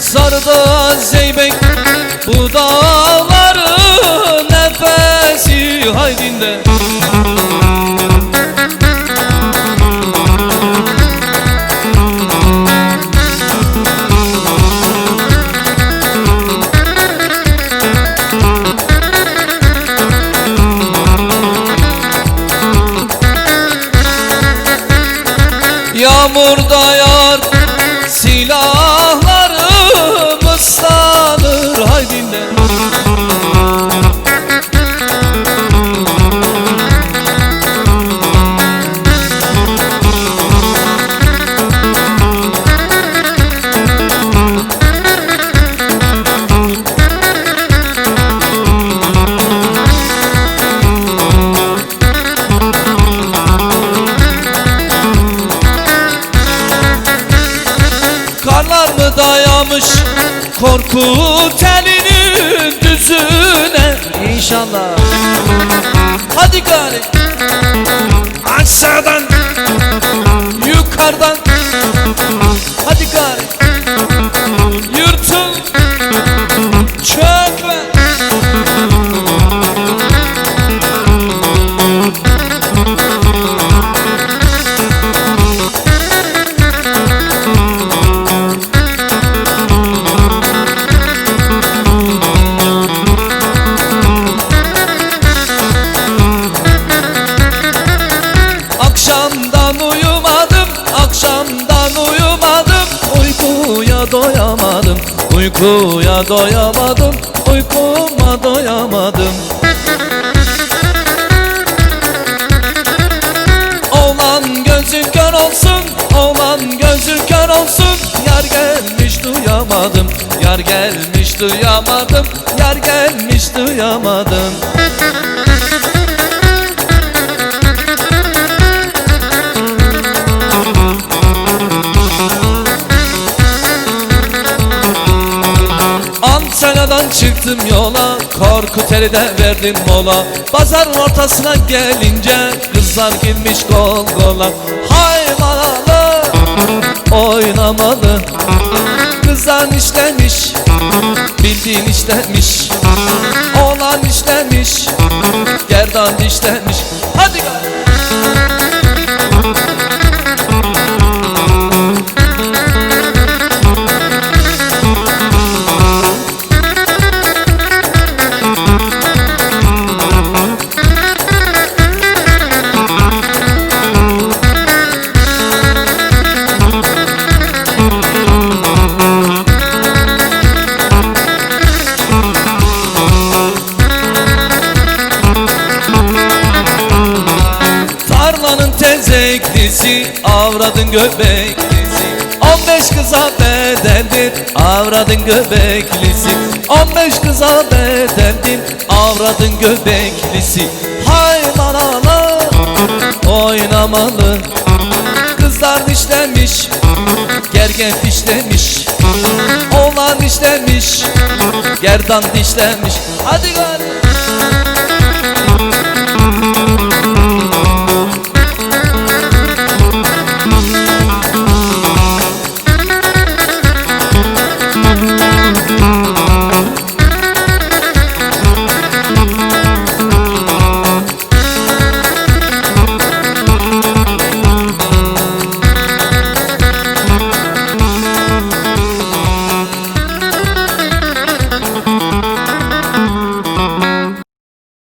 Sardı zeybek bu dağların nefesi haydinde Yağmurda korku telinin düzüne İnşallah. Hadi gari. Aşağıdan. Yukarıdan doyamadım, uykuya doyamadım Uykuma doyamadım. Oğlan gözün kör olsun, oğlan gözün kör olsun. Yar gelmiş duyamadım, yar gelmiş duyamadım Yar gelmiş duyamadım Antalya'dan çıktım yola Korku telide verdim mola. Pazarın ortasına gelince Kızlar girmiş kol kola Haymanalı Oynamalı. Kızan işlemiş Bildiğin işlemiş. Olan işlemiş Gerdan işlemiş Tarlanın tezeklisi Avradın göbeklisi. 15 kıza bedeldir Avradın göbeklisi. 15 kıza bedeldir Avradın göbeklisi. Haymanalı Oynamalı. Kızlar dişlemiş Gergen dişlemiş. Oğlan dişlemiş Gerdan dişlemiş. Hadi gari